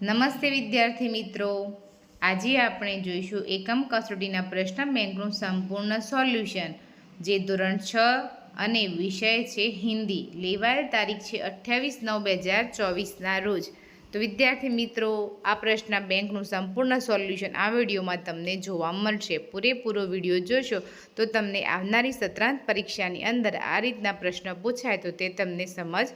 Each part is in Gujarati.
નમસ્તે વિદ્યાર્થી મિત્રો. આજે આપણે જોઈશું એકમ કસોટીના પ્રશ્ન બેંકનું સંપૂર્ણ સોલ્યુશન, જે ધોરણ છ અને વિષય છે હિન્દી. લેવાયેલ તારીખ છે અઠ્યાવીસ નવ બે હજાર ચોવીસના રોજ. તો વિદ્યાર્થી મિત્રો, આ પ્રશ્ન બેંકનું સંપૂર્ણ સોલ્યુશન આ વિડીયોમાં તમને જોવા મળશે. પૂરેપૂરો વીડિયો જોશો તો તમને આવનારી સત્રાંત પરીક્ષાની અંદર આ રીતના પ્રશ્ન પૂછાય તો તે તમને સમજ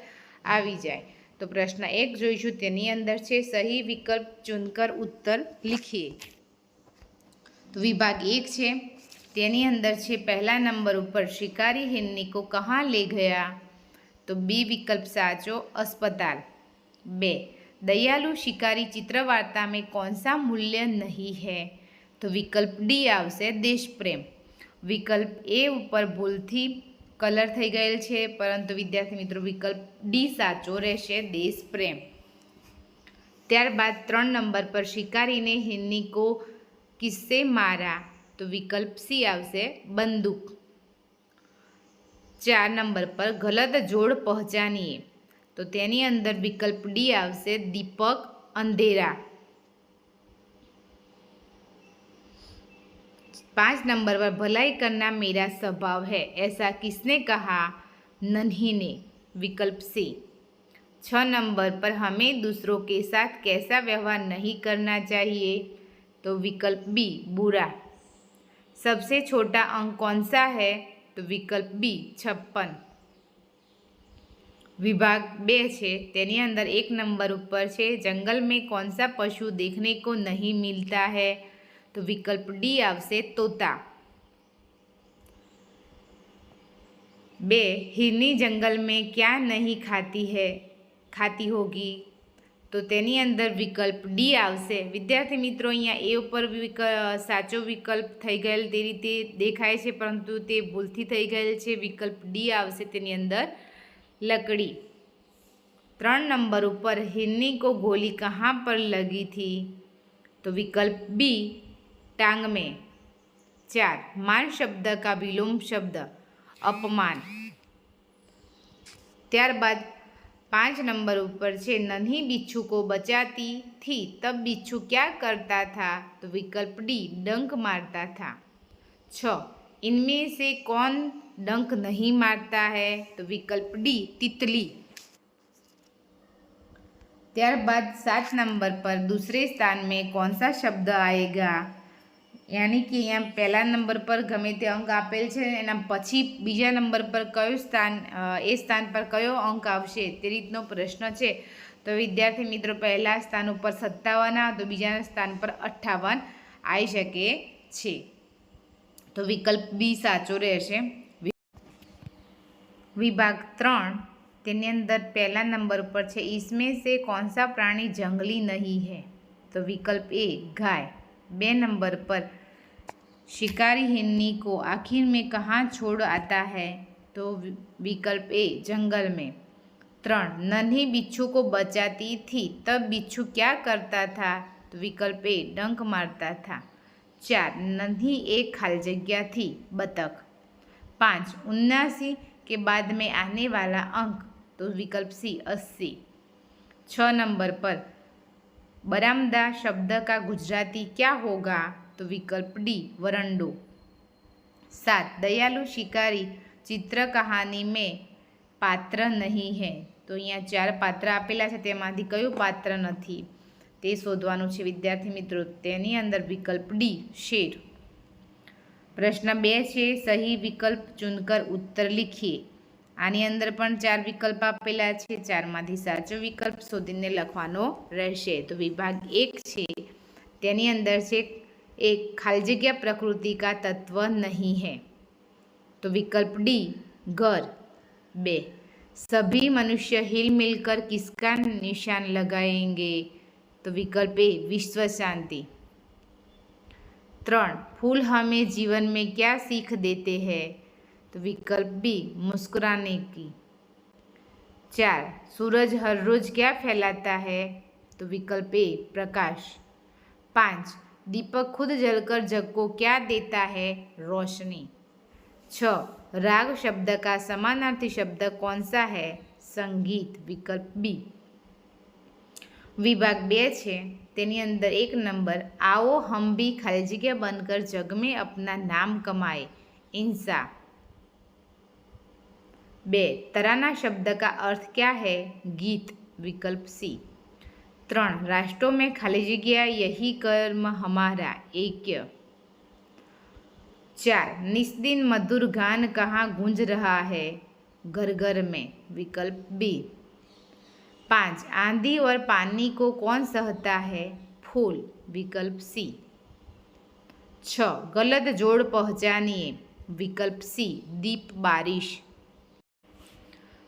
આવી જાય. તો પ્રશ્ન એક જોઈશું તેની અંદર છે, સહી વિકલ્પ ચૂનકર ઉત્તર લીખીએ. તો વિભાગ એક છે, તેની અંદર છે, પહેલા નંબર ઉપર શિકારી હિન્ની કો કહાં લે ગયા? તો બી વિકલ્પ સાચો, અસ્પતાલ. બે, દયાલુ શિકારી ચિત્ર વાર્તા મેં મૂલ્ય નહીં હે? તો વિકલ્પ ડી આવશે, દેશપ્રેમ. વિકલ્પ એ ઉપર ભૂલથી કલર થઈ ગયેલ છે, પરંતુ વિદ્યાર્થી મિત્રો, વિકલ્પ ડી સાચો રહેશે, દેશ પ્રેમ. ત્યારબાદ ત્રણ નંબર પર શિકારીને હિન્ની કો કિસ્સે મારા, તો વિકલ્પ સી આવશે બંદૂક. ચાર નંબર પર ગલત જોડ પહોંચાનીએ, તો તેની અંદર વિકલ્પ ડી આવશે દીપક અંધેરા. पाँच नंबर पर भलाई करना मेरा स्वभाव है ऐसा किसने कहा नन्ही ने विकल्प सी छः नंबर पर हमें दूसरों के साथ कैसा व्यवहार नहीं करना चाहिए तो विकल्प बी बुरा सबसे छोटा अंक कौन सा है तो विकल्प बी छप्पन વિભાગ બે છે તેની અંદર એક નંબર ઉપર છે જંગલ में कौन सा पशु देखने को नहीं मिलता है તો વિકલ્પ ડી આવશે તોતા. બે, હિરની જંગલ મેં ક્યાં નહીં ખાતી હે? ખાતી હોગી. તો તેની અંદર વિકલ્પ ડી આવશે. વિદ્યાર્થી મિત્રો, અહીંયા એ ઉપર સાચો વિકલ્પ થઈ ગયેલ તે રીતે દેખાય છે, પરંતુ તે ભૂલથી થઈ ગયેલ છે. વિકલ્પ ડી આવશે તેની અંદર લકડી. ત્રણ નંબર ઉપર હિરની કો ગોલી કહાં પર લગી થી? તો વિકલ્પ બી टांग में। चार, मान शब्द का विलोम शब्द, अपमान। त्यारबाद पाँच नंबर ऊपर से नन्ही बिच्छू को बचाती थी, तब बिच्छू क्या करता था? तो विकल्प डी, डंक मारता था। छ, इनमें से कौन डंक नहीं मारता है? तो विकल्प डी, तितली। त्यार बाद सात नंबर पर दूसरे स्थान में कौन सा शब्द आएगा? યાની કે અહીંયા પહેલા નંબર પર ગમે તે અંક આપેલ છે, એના પછી બીજા નંબર પર કયું સ્થાન એ સ્થાન પર કયો અંક આવશે તે રીતનો પ્રશ્ન છે. તો વિદ્યાર્થી મિત્રો, પહેલા સ્થાન ઉપર સત્તાવન આવે તો બીજા સ્થાન પર અઠ્ઠાવન આવી શકે છે. તો વિકલ્પ બી સાચો રહેશે. વિભાગ ત્રણ, તેની અંદર પહેલા નંબર પર છે, ઈસમે સે કોણ સા પ્રાણી જંગલી નહીં હૈ? તો વિકલ્પ એ, ગાય. बे नंबर पर, शिकारी हिन्नी को आखिर में कहाँ छोड़ आता है? तो विकल्प ए, जंगल में। त्रण, नन्ही बिच्छू को बचाती थी, तब बिच्छू क्या करता था? तो विकल्प ए, डंक मारता था। चार, नन्ही एक खाली जगह थी, बतख। पाँच, उन्नासी के बाद में आने वाला अंक। तो विकल्प सी, अस्सी। छ नंबर पर बरामदा शब्द का गुजराती क्या होगा तो विकल्प डी वरंडो सात दयालु शिकारी चित्र कहानी में પાત્ર નહીં હે તો અહીંયા ચાર પાત્ર આપેલા છે તેમાંથી કયું પાત્ર નથી તે શોધવાનું છે વિદ્યાર્થી મિત્રો તેની અંદર વિકલ્પ ડી શેર પ્રશ્ન બે છે સહી વિકલ્પ ચુનકર ઉત્તર લીખીએ આની અંદર પણ ચાર વિકલ્પ આપેલા છે. ચારમાંથી સાચો વિકલ્પ શોધીને લખવાનો રહેશે. તો વિભાગ એક છે. તેની અંદર છે એક ખાલી જગ્યા પ્રકૃતિ કા તત્વ નહીં હે. તો વિકલ્પ ડી, ઘર. બે, સભી મનુષ્ય હિલ મિલકર કિસકા નિશાન લગાએંગે તો વિકલ્પ એ, વિશ્વ શાંતિ. ત્રણ, ફૂલ હમે જીવન મેં ક્યાં શીખ દેતે હૈ? तो विकल्प बी मुस्कुराने की चार सूरज हर रोज क्या फैलाता है तो विकल्प ए प्रकाश पाँच दीपक खुद जलकर जग को क्या देता है रोशनी छ राग शब्द का समानार्थी शब्द कौन सा है संगीत विकल्प बी વિભાગ બે છે તેની અંદર એક નંબર आओ हम भी खाली जगह बनकर जग में अपना नाम कमाए इंसा બે તરાના શબ્દ का अर्थ क्या है गीत विकल्प सी ત્રણ राष्ट्रों में खाली जगह यही कर्म हमारा ऐक्य चार निस्दिन मधुर गान कहाँ गूंज रहा है घर घर में विकल्प बी पाँच आंधी और पानी को कौन सहता है फूल विकल्प सी छ गलत जोड़ पहचानिए विकल्प सी दीप बारिश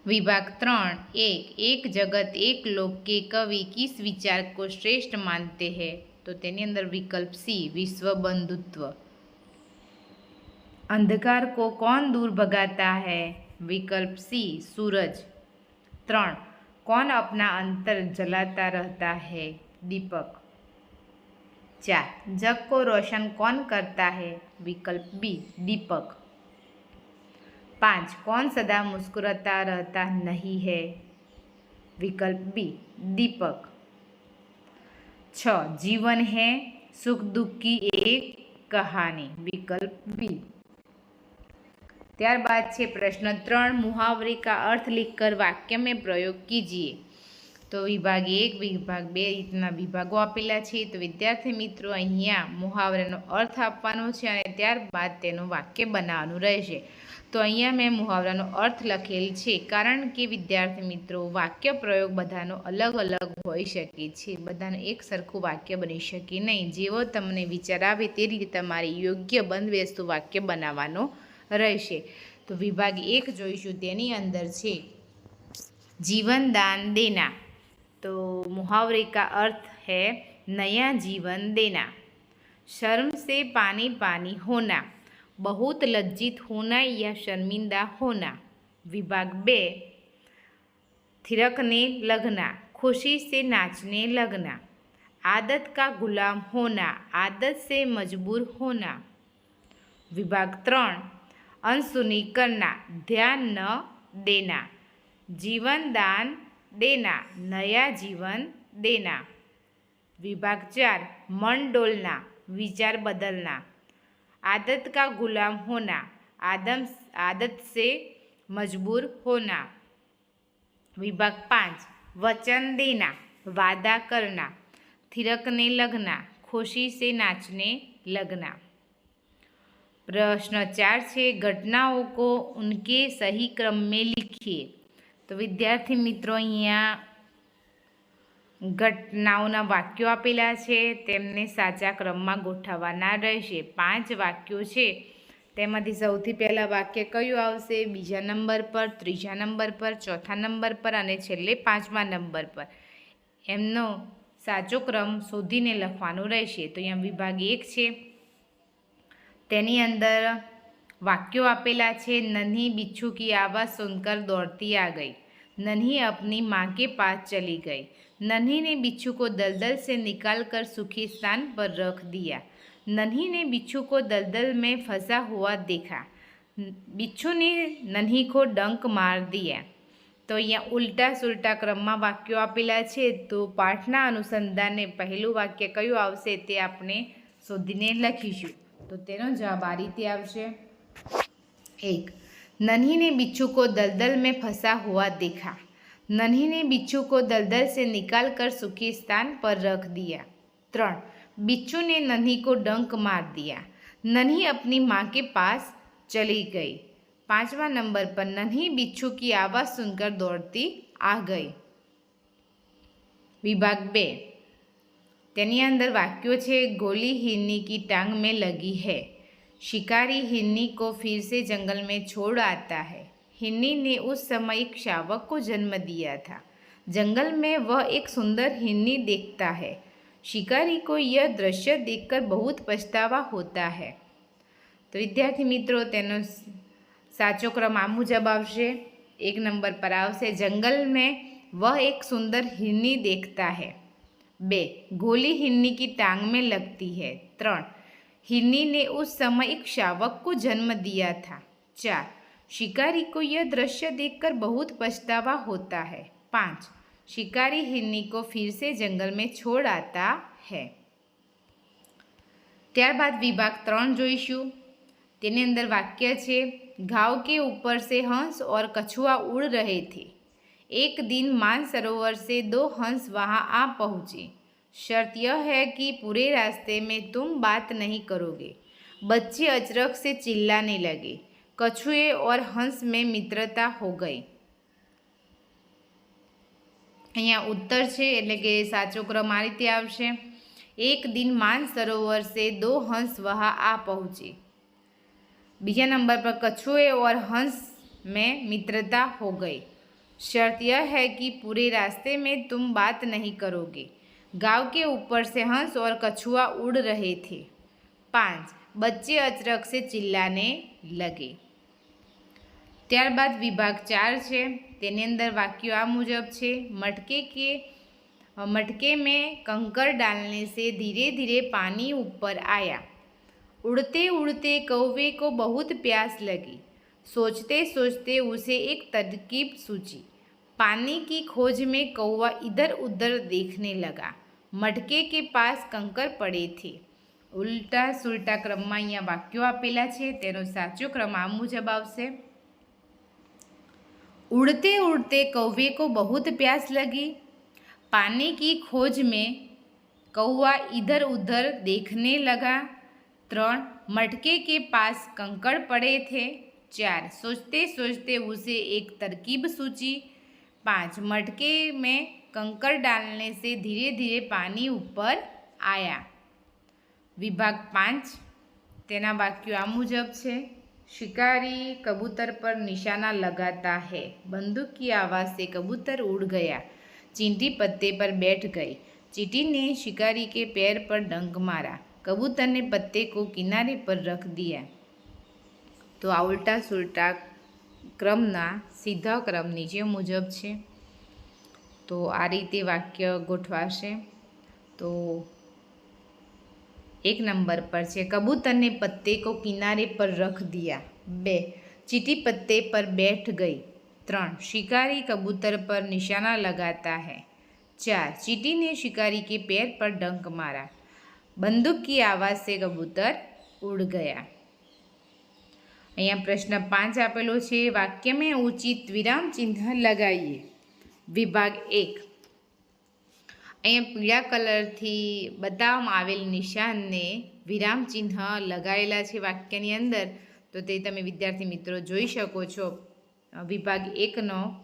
विभाग त्रण एक एक जगत एक लोक के कवि किस विचार को श्रेष्ठ मानते हैं तो तेनी अंदर विकल्प सी विश्व बंधुत्व अंधकार को कौन दूर भगाता है विकल्प सी सूरज त्रण कौन अपना अंतर जलाता रहता है दीपक चार जग को रोशन कौन करता है विकल्प बी दीपक पाँच कौन सदा मुस्कुराता रहता नहीं है विकल्प बी दीपक छ जीवन है सुख दुख की एक कहानी विकल्प बी ત્યારબાદ છે પ્રશ્ન ત્રણ મુહાવરે કા અર્થ लिखकर વાક્ય में પ્રયોગ કીજીએ તો વિભાગ એક, વિભાગ બે રીતના વિભાગો આપેલા છે. તો વિદ્યાર્થી મિત્રો, અહીંયા મુહાવરાનો અર્થ આપવાનો છે અને ત્યારબાદ તેનું વાક્ય બનાવવાનું રહેશે. તો અહીંયા મેં મુહાવરાનો અર્થ લખેલ છે. કારણ કે વિદ્યાર્થી મિત્રો, વાક્ય પ્રયોગ બધાનો અલગ અલગ હોઈ શકે છે. બધાનું એક સરખું વાક્ય બની શકે નહીં. જેવો તમને વિચાર આવે તે રીતે તમારે યોગ્ય બંધ બંધબેસતું વાક્ય બનાવવાનો રહેશે. તો વિભાગ એક જોઈશું. તેની અંદર છે જીવનદાન દેના. तो मुहावरे का अर्थ है नया जीवन देना। शर्म से पानी पानी होना। बहुत लज्जित होना या शर्मिंदा होना। विभाग बे, थिरकने लगना, खुशी से नाचने लगना। आदत का गुलाम होना, आदत से मजबूर होना। विभाग त्रण, अनसुनी करना, ध्यान न देना। जीवन दान नया जीवन देना विभाग चार मन डोलना विचार बदलना आदत का गुलाम होना आदम आदत से मजबूर होना विभाग पाँच वचन देना वादा करना थिरकने लगना खुशी से नाचने लगना प्रश्न चार छः घटनाओं को उनके सही क्रम में लिखिए તો વિદ્યાર્થી મિત્રો અહીંયા ઘટનાઓના વાક્યો આપેલા છે, તેમને સાચા ક્રમમાં ગોઠવવાના રહેશે. પાંચ વાક્યો છે. તેમાંથી સૌથી પહેલાં વાક્ય કયું આવશે? બીજા નંબર પર, ત્રીજા નંબર પર, ચોથા નંબર પર અને છેલ્લે પાંચમા નંબર પર. એમનો સાચો ક્રમ શોધીને લખવાનો રહેશે. તો અહીંયા વિભાગ એક છે. તેની અંદર वाक्यों आपेला छे नन्ही बिच्छू की आवाज़ सुनकर दौड़ती आ गई नन्ही अपनी माँ के पास चली गई नन्ही ने बिच्छू को दलदल से निकालकर सुखी स्थान पर रख दिया नन्ही ने बिच्छू को दलदल में फंसा हुआ देखा बिच्छू ने नन्ही को डंक मार दिया तो यहाँ उल्टा सुलटा क्रम में वाक्यों आपेला है तो पाठना अनुसंधान पहलू वाक्य क्यों आवश्य आपने शोधी लखीशू तो तेनो जवाब आ रीते आवशे एक नन्ही ने बिच्छू को दलदल में फंसा हुआ देखा नन्ही ने बिच्छू को दलदल से निकाल कर सुखी स्थान पर रख दिया त्रण बिच्छू ने नन्ही को डंक मार दिया नन्ही अपनी माँ के पास चली गई पांचवा नंबर पर नन्ही बिच्छू की आवाज़ सुनकर दौड़ती आ गई विभाग बे તેની અંદર વાક્યો છે ગોલી હિરની કી ટાંગ મેં લગી હૈ शिकारी हिन्नी को फिर से जंगल में छोड़ आता है। हिन्नी ने उस समय एक शावक को जन्म दिया था। जंगल में वह एक सुंदर हिन्नी देखता है। शिकारी को यह दृश्य देखकर बहुत पछतावा होता है। तो विद्यार्थी मित्रों, तेनों साचो क्रम आ मुजब आवश्यक एक नंबर पर આવશે जंगल में वह एक सुंदर हिन्नी देखता है। बे, गोली हिन्नी की टांग में लगती है। तरण हिन्नी ने उस समय एक शावक को जन्म दिया था चार शिकारी को यह दृश्य देखकर बहुत पछतावा होता है पाँच शिकारी हिरनी को फिर से जंगल में छोड़ आता है ત્યારબાદ વિભાગ ત્રણ જોઈશું તેની અંદર વાક્ય છે घाव के ऊपर से हंस और कछुआ उड़ रहे थे एक दिन मानसरोवर से दो हंस वहां आ पहुंचे शर्त यह है कि पूरे रास्ते में तुम बात नहीं करोगे बच्चे अचरक से चिल्लाने लगे कछुए और हंस में मित्रता हो गई અહીંયા ઉત્તર છે એટલે કે સાચો ક્રમ આ રીતે આવશે એક દિન मानसरोवर से दो हंस वहाँ आ पहुँचे बीजा नंबर पर कछुए और हंस में मित्रता हो गई शर्त यह है कि पूरे रास्ते में तुम बात नहीं करोगे गांव के ऊपर से हंस और कछुआ उड़ रहे थे पाँच बच्चे अचरक से चिल्लाने लगे ત્યારબાદ વિભાગ ચાર છે તેની અંદર વાક્યો આ મુજબ છે મટકે કે मटके में कंकर डालने से धीरे धीरे पानी ऊपर आया उड़ते उड़ते कौवे को बहुत प्यास लगी सोचते सोचते उसे एक तरकीब सूझी पानी की खोज में कौवा इधर उधर देखने लगा मटके के पास कंकर પડે થે ઉલટા સુલટા ક્રમમાં અહીંયા વાક્યો આપેલા છે તેનો સાચો ક્રમ આ મુજબ આવશે उड़ते उड़ते कौवे को बहुत प्यास लगी पानी की खोज में कौवा इधर उधर देखने लगा त्रण मटके के पास कंकड़ पड़े थे चार सोचते सोचते उसे एक तरकीब सूची पाँच मटके में કંકર ડાલને સે ધીરે ધીરે પાણી ઉપર આયા. વિભાગ પાંચ. તેના વાક્યો આ મુજબ છે. શિકારી કબૂતર પર નિશાના લગાતા હે. બંદૂકી કી કબૂતર ઉડ ગયા. ચીંટી પત્તે પર બેઠ ગઈ. ચીટીને શિકારી કે પેર પર ડંક મારા. કબૂતરને પત્તે કો કિનારે પર રખ દિયા. તો આ ઉલટા સુલટા ક્રમના સીધા ક્રમ નીચે મુજબ છે. તો આ રીતે વાક્ય ગોઠવાશે તો एक नंबर पर છે कबूतर ने पत्ते को किनारे पर रख दिया बे चीटी पत्ते पर बैठ गई त्रण शिकारी कबूतर पर निशाना लगाता है चार चीटी ने शिकारी के पैर पर डंक मारा बंदूक की आवाज़ से कबूतर उड़ गया અહીંયા પ્રશ્ન પાંચ આપેલો છે વાક્યમાં ઉચિત વિરામ ચિહ્ન લગાવીએ વિભાગ એક. અહીંયા પીળા કલરથી બતાવવામાં આવેલ નિશાનને વિરામ ચિહ્ન લગાવેલા છે વાક્યની અંદર. તો તે તમે વિદ્યાર્થી મિત્રો જોઈ શકો છો. વિભાગ એકનો,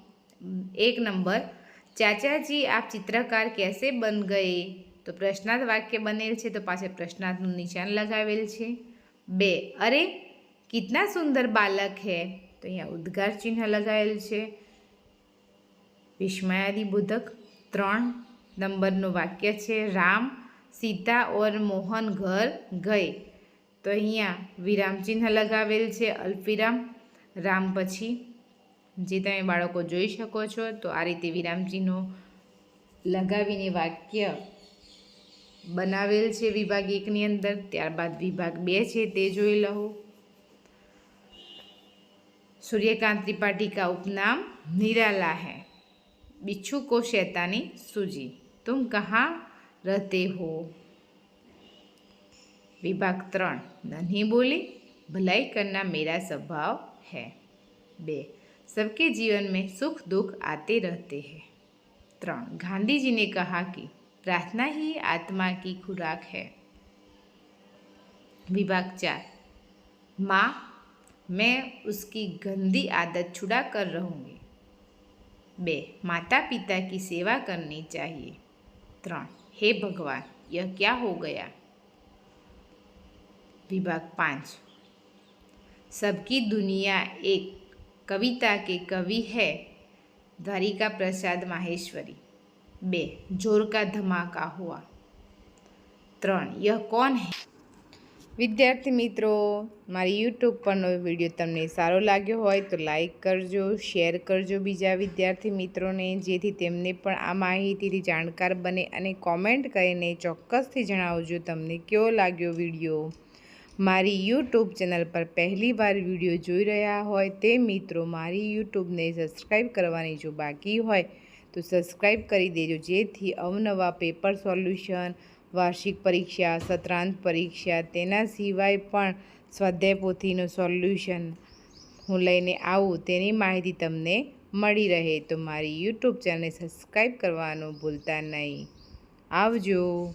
એક નંબર. ચાચાજી, આપ ચિત્રકાર કેસે બન ગયે? તો પ્રશ્નાર્થ વાક્ય બનેલ છે તો પાસે પ્રશ્નાર્થનું નિશાન લગાવેલ છે. બે, અરે, કિતના સુંદર બાલક હે? તો અહીંયા ઉદ્ગાર ચિહ્ન લગાવેલ છે. વિસ્મયાદી બોધક ત્રણ નંબરનું વાક્ય છે, રામ, સીતા ઓર મોહન ઘર ગઈ તો અહીંયા વિરામચિહ્ન લગાવેલ છે અલ્પિરામ રામ પછી, જે તમે બાળકો જોઈ શકો છો, તો આ રીતે વિરામચિહ્નો લગાવીને વાક્ય બનાવેલ છે વિભાગ એકની અંદર. ત્યારબાદ વિભાગ બે છે, તે જોઈ લહો સૂર્યકાંત ત્રિપાઠી કા ઉપનામ નિરાલા હૈ बिच्छू को शैतानी सूजी। तुम कहाँ रहते हो? विभाग त्रण। नहीं बोली, भलाई करना मेरा स्वभाव है। बे, सबके जीवन में सुख दुख आते रहते हैं। त्रण। गांधी जी ने कहा कि प्रार्थना ही आत्मा की खुराक है। विभाग चार। माँ, मैं उसकी गंदी आदत छुड़ा कर रहूँगी। बे माता पिता की सेवा करनी चाहिए। त्रण, हे भगवान, यह क्या हो गया? विभाग पाँच। सबकी दुनिया एक कविता के कवि है, द्वारिका प्रसाद माहेश्वरी। बे, ज़ोर का धमाका हुआ। त्रण, यह कौन है? વિદ્યાર્થી મિત્રો, મારી યુટ્યુબ પરનો વીડિયો તમને સારો લાગ્યો હોય તો લાઈક કરજો, શેર કરજો બીજા વિદ્યાર્થી મિત્રોને, જેથી તેમને પણ આ માહિતીથી જાણકાર બને અને કોમેન્ટ કરીને ચોક્કસથી જણાવજો તમને કેવો લાગ્યો વીડિયો. મારી યુટ્યુબ ચેનલ પર પહેલીવાર વીડિયો જોઈ રહ્યા હોય તે મિત્રો, મારી યુટ્યુબને સબસ્ક્રાઈબ કરવાની જો બાકી હોય તો સબસ્ક્રાઈબ કરી દેજો, જેથી અવનવા પેપર સોલ્યુશન વાર્ષિક પરીક્ષા, સત્રાંત પરીક્ષા, તેના સિવાય પણ સ્વાધ્યાય પોથીનું સોલ્યુશન હું લઈને આવું તેની માહિતી તમને મળી રહે. તો મારી યુટ્યુબ ચેનલને સબસ્ક્રાઈબ કરવાનું ભૂલતા નહીં. આવજો.